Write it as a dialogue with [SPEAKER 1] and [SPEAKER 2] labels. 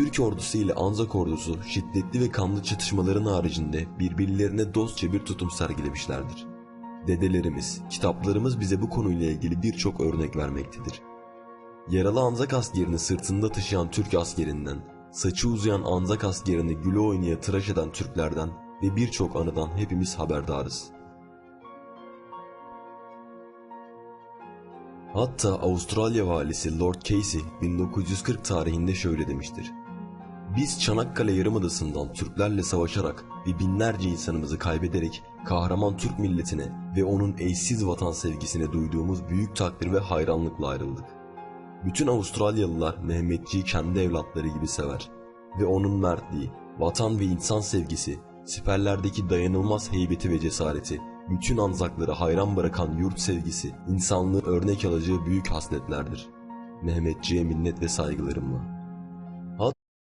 [SPEAKER 1] Türk ordusu ile Anzak ordusu şiddetli ve kanlı çatışmaların haricinde birbirlerine dostça bir tutum sergilemişlerdir. Dedelerimiz, kitaplarımız bize bu konuyla ilgili birçok örnek vermektedir. Yaralı Anzak askerini sırtında taşıyan Türk askerinden, saçı uzayan Anzak askerini güle oynaya tıraş eden Türklerden ve birçok anıdan hepimiz haberdarız. Hatta Avustralya valisi Lord Casey 1940 tarihinde şöyle demiştir. Biz Çanakkale Yarımadası'ndan Türklerle savaşarak ve binlerce insanımızı kaybederek kahraman Türk milletine ve onun eşsiz vatan sevgisine duyduğumuz büyük takdir ve hayranlıkla ayrıldık. Bütün Avustralyalılar Mehmetçiği kendi evlatları gibi sever ve onun mertliği, vatan ve insan sevgisi, siperlerdeki dayanılmaz heybeti ve cesareti, bütün Anzakları hayran bırakan yurt sevgisi, insanlığı örnek alacağı büyük hasletlerdir. Mehmetçiğe minnet ve saygılarımla.